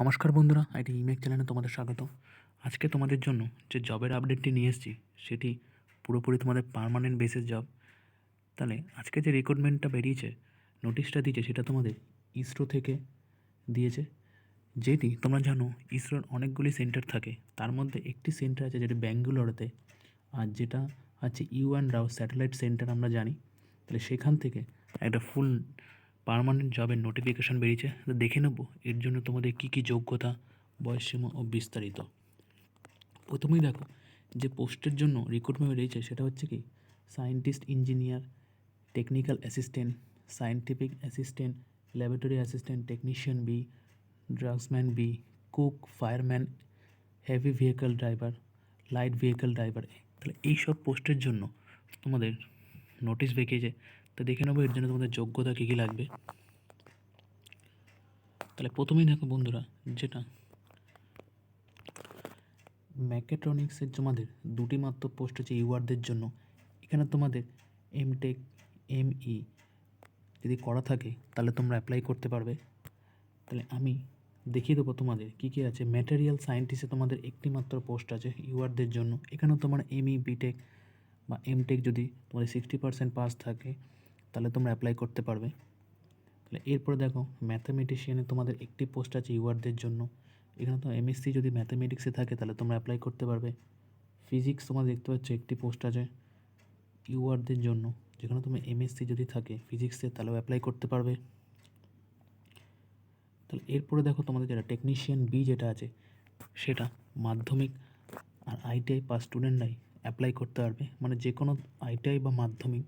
নমস্কার বন্ধুরা, আইটি ইমেক চ্যানেলে তোমাদের স্বাগত আজকে তোমাদের জন্য যে জবের আপডেটটি নিয়ে এসেছি, সেটি পুরোপুরি তোমাদের পার্মানেন্ট বেসিস জব তাহলে আজকে যে রিক্রুটমেন্টটা বেরিয়েছে নোটিশটা দিয়েছে, সেটা তোমাদের ইসরো থেকে দিয়েছে। যেটি তোমরা জানো ইসরোর অনেকগুলি সেন্টার থাকে। তার মধ্যে একটি সেন্টার আছে যেটা ব্যাঙ্গালোরেতে, আর যেটা আছে U and Rao satellite centre আমরা জানি। তাহলে সেখান থেকে একটা ফুল পার্মানেন্ট জবের নোটিফিকেশান বেরিয়েছে দেখে নেব এর জন্য তোমাদের কী কী যোগ্যতা, বয়সসীমা ও বিস্তারিত। প্রথমেই দেখো, যে পোস্টের জন্য রিক্রুটমেন্ট বেরিয়েছে সেটা হচ্ছে কি scientist engineer technical assistant scientific assistant laboratory assistant technician B draughtsman B cook fireman heavy vehicle driver light vehicle driver তাহলে এই সব পোস্টের জন্য তোমাদের নোটিশ বেরিয়েছে তো দেখে নেব, এর জন্য তোমাদের যোগ্যতা কী কী লাগবে। তাহলে প্রথমেই দেখো বন্ধুরা, যেটা ম্যাকেট্রনিক্সের তোমাদের দুটি মাত্র পোস্ট আছে ইউয়ারদের জন্য। এখানে তোমাদের এম টেক এম ই যদি করা থাকে, তাহলে তোমরা অ্যাপ্লাই করতে পারবে। তাহলে আমি দেখিয়ে দেবো তোমাদের কী কী আছে। ম্যাটেরিয়াল সায়েন্টিস্টে তোমাদের একটি মাত্র পোস্ট আছে ইউয়ারদের জন্য। এখানেও তোমার এমই, বিটেক বা এম টেক যদি তোমাদের সিক্সটি পার্সেন্ট পাস থাকে তাহলে তোমরা অ্যাপ্লাই করতে পারবে। তাহলে এরপরে দেখো ম্যাথামেটিশিয়ানে তোমাদের একটি পোস্ট আছে ইউয়ারদের জন্য। এখানে তো এমএসসি যদি ম্যাথামেটিক্সে থাকে, তাহলে তোমরা অ্যাপ্লাই করতে পারবে। ফিজিক্স তোমরা দেখতে পাচ্ছ একটি পোস্ট আছে ইউআরদের জন্য। যেখানে তুমি এমএসসি যদি থাকে ফিজিক্সে তাহলেও অ্যাপ্লাই করতে পারবে। তাহলে এরপরে দেখো তোমাদের যেটা টেকনিশিয়ান বি যেটা আছে, সেটা মাধ্যমিক আর আইটিআই পাস স্টুডেন্টরাই অ্যাপ্লাই করতে পারবে। মানে যে কোনো আইটিআই বা মাধ্যমিক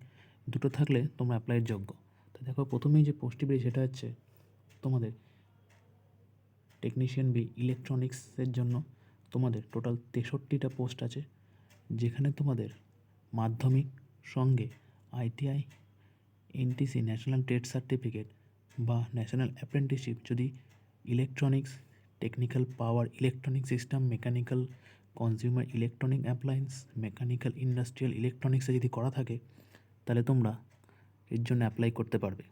দুটো থাকলে তোমরা অ্যাপ্লাইয়ের যোগ্য। তো দেখো, প্রথমেই যে পোস্টটি বেরিয়ে সেটা হচ্ছে তোমাদের টেকনিশিয়ান বি ইলেকট্রনিক্সের জন্য তোমাদের টোটাল তেষট্টিটা পোস্ট আছে, যেখানে তোমাদের মাধ্যমিক সঙ্গে ITI NTC national trade certificate বা ন্যাশনাল অ্যাপ্রেন্টিসশিপ যদি electronics technical power electronic system mechanical consumer electronic appliance mechanical industrial ইলেকট্রনিক্সে যদি করা থাকে তাহলে তোমরা এর জন্য অ্যাপ্লাই করতে পারবে।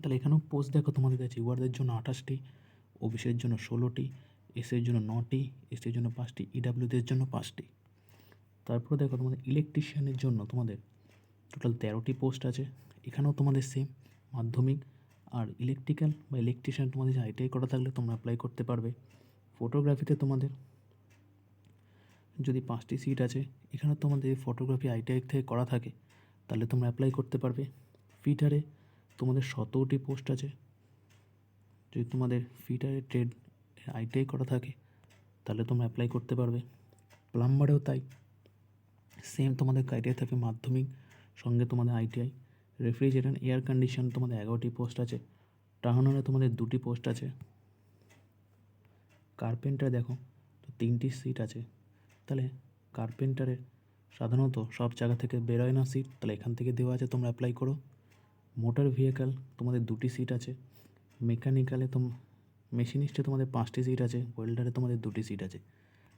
তাহলে এখানেও পোস্ট দেখো তোমাদের কাছে ইউয়ারদের জন্য আঠাশটি ওবিসির জন্য ষোলোটি এসের জন্য নটি এসের জন্য পাঁচটি ইডাব্লিউদের জন্য পাঁচটি। তারপরে দেখো তোমাদের ইলেকট্রিশিয়ানের জন্য তোমাদের টোটাল তেরোটি পোস্ট আছে। এখানেও তোমাদের সেম মাধ্যমিক আর ইলেকট্রিক্যাল বা ইলেকট্রিশিয়ান তোমাদের আইটিআই করা থাকলে তোমরা অ্যাপ্লাই করতে পারবে। ফটোগ্রাফিতে তোমাদের যদি পাঁচটি সিট আছে এখানে তোমাদের ফটোগ্রাফি আইটিআই থেকে করা থাকে। তাহলে তোমরা অ্যাপ্লাই করতে পারবে। ফিটারে তোমাদের সতেরোটি পোস্ট আছে। যদি তোমাদের ফিটারে ট্রেড আইটিআই করা থাকে, তাহলে তোমরা অ্যাপ্লাই করতে পারবে। প্লাম্বারেও তাই। সেম তোমাদের ক্রাইটেরিয়া থাকে মাধ্যমিক, সঙ্গে তোমাদের আইটিআই রেফ্রিজারেন্ট এয়ার কন্ডিশন তোমাদের এগারোটি পোস্ট আছে। টাহানারে তোমাদের দুটি পোস্ট আছে। কার্পেন্টার দেখো, তো তিনটি সিট আছে। তাহলে কার্পেন্টারের সাধারণত সব জায়গা থেকে বেরোয় না সিট তাহলে এখান থেকে দেওয়া আছে, তোমরা অ্যাপ্লাই করো। মোটর ভেহিক্যাল তোমাদের দুটি সিট আছে। মেকানিক্যালে তোম মেশিনিস্টে তোমাদের পাঁচটি সিট আছে ওয়েল্ডারে তোমাদের দুটি সিট আছে।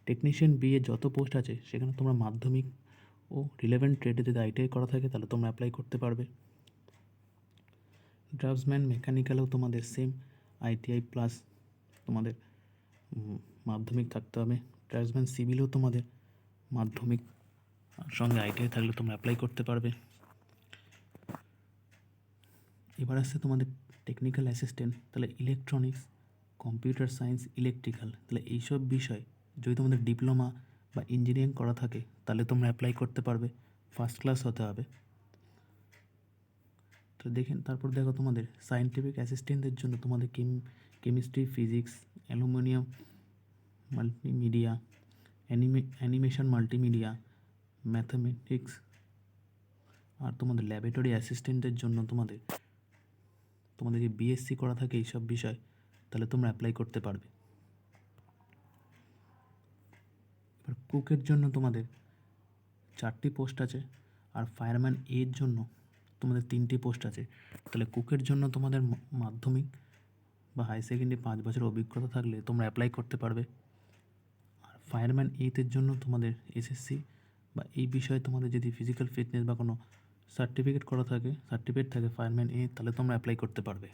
টেকনিশিয়ান বিয়ে যত পোস্ট আছে, সেখানে তোমরা মাধ্যমিক ও রিলেভেন্ট ট্রেডে যদি আইটিআই করা থাকে, তাহলে তোমরা অ্যাপ্লাই করতে পারবে। ড্রাফটসম্যান মেকানিক্যালেও তোমাদের সেম আইটিআই প্লাস তোমাদের মাধ্যমিক থাকতে হবে। ড্রাফটসম্যান সিভিলও তোমাদের মাধ্যমিক সঙ্গে আইটিআই থাকলে তোমরা অ্যাপ্লাই করতে পারবে। এবার আসছে তোমাদের টেকনিক্যাল অ্যাসিস্ট্যান্ট তাহলে ইলেকট্রনিক্স কম্পিউটার সায়েন্স ইলেকট্রিক্যাল তাহলে এইসব বিষয় যদি তোমাদের ডিপ্লোমা বা ইঞ্জিনিয়ারিং করা থাকে, তাহলে তোমরা অ্যাপ্লাই করতে পারবে ফার্স্ট ক্লাস হতে হবে। তো দেখেন, তারপর দেখো তোমাদের সায়েন্টিফিক অ্যাসিস্ট্যান্টদের জন্য তোমাদের chem chemistry physics aluminium multimedia anime animation multimedia mathematics আর তোমাদের ল্যাবরেটরি অ্যাসিস্ট্যান্টের জন্য তোমাদের তোমাদের যে বিএসসি করা থাকে এইসব বিষয়, তাহলে তোমরা অ্যাপ্লাই করতে পারবে। এবার কুকের জন্য তোমাদের চারটি পোস্ট আছে আর ফায়ারম্যান এর জন্য তোমাদের তিনটি পোস্ট আছে। তাহলে কুকের জন্য তোমাদের মাধ্যমিক বা হাই সেকেন্ডারি পাঁচ বছর অভিজ্ঞতা থাকলে তোমরা অ্যাপ্লাই করতে পারবে। আর ফায়ারম্যান এইটের জন্য তোমাদের এসএসসি বা এই বিষয়ে তোমাদের যদি ফিজিক্যাল ফিটনেস বা কোনো সার্টিফিকেট করা থাকে সার্টিফিকেট থাকে ফায়ারম্যান এ তাহলে তোমরা অ্যাপ্লাই করতে পারবে।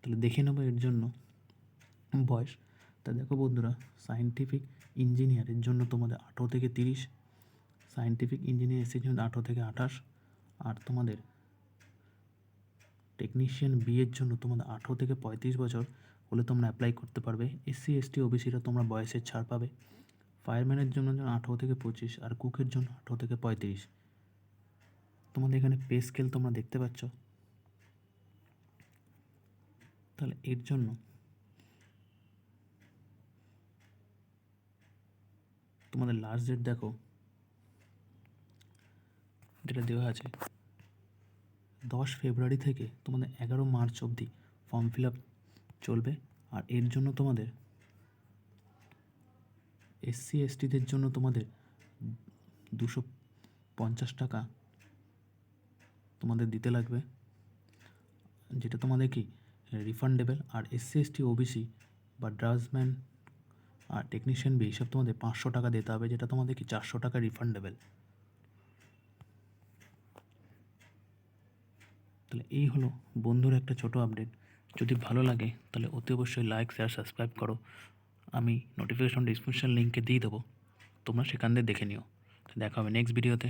তাহলে দেখে নেব এর জন্য বয়স। তা দেখো বন্ধুরা সায়েন্টিফিক ইঞ্জিনিয়ারের জন্য তোমাদের আঠেরো থেকে তিরিশ সায়েন্টিফিক ইঞ্জিনিয়ার এসের জন্য আঠেরো থেকে আঠাশ, আর তোমাদের টেকনিশিয়ান বিয়ের জন্য তোমাদের আঠেরো থেকে পঁয়ত্রিশ বছর হলে তোমরা অ্যাপ্লাই করতে পারবে। এসসি এসটি ওবিসিরা তোমরা বয়সের ছাড় পাবে। ফায়ারম্যানের জন্য আঠেরো থেকে পঁচিশ আর কুকের জন্য আঠেরো থেকে পঁয়ত্রিশ। তোমাদের এখানে পে স্কেল তোমরা দেখতে পাচ্ছ। তাহলে এর জন্য তোমাদের লাস্ট ডেট দেখো। যেটা দেওয়া আছে, দশ ফেব্রুয়ারি থেকে তোমাদের এগারো মার্চ অবধি ফর্ম ফিল আপ চলবে। আর এর জন্য তোমাদের এসসি এসটিদের জন্য তোমাদের দুশো পঞ্চাশ টাকা তোমাদের দিতে লাগবে। যেটা তোমাদের কি রিফান্ডেবল আর এসসি এসটি ওবিসি বা ড্রাফটসম্যান আর টেকনিশিয়ান বি এইসব তোমাদের পাঁচশো টাকা দিতে হবে, যেটা তোমাদের কি চারশো টাকা রিফান্ডেবল তাহলে এই হলো বন্ধুর একটা ছোট আপডেট যদি ভালো লাগে, তাহলে অতি অবশ্যই লাইক শেয়ার সাবস্ক্রাইব করো। আমি নোটিফিকেশন ডিসক্রিপশন লিঙ্কে দিয়ে দেবো। তোমরা সেখান দিয়ে দেখে নিও। দেখা হবে নেক্সট ভিডিওতে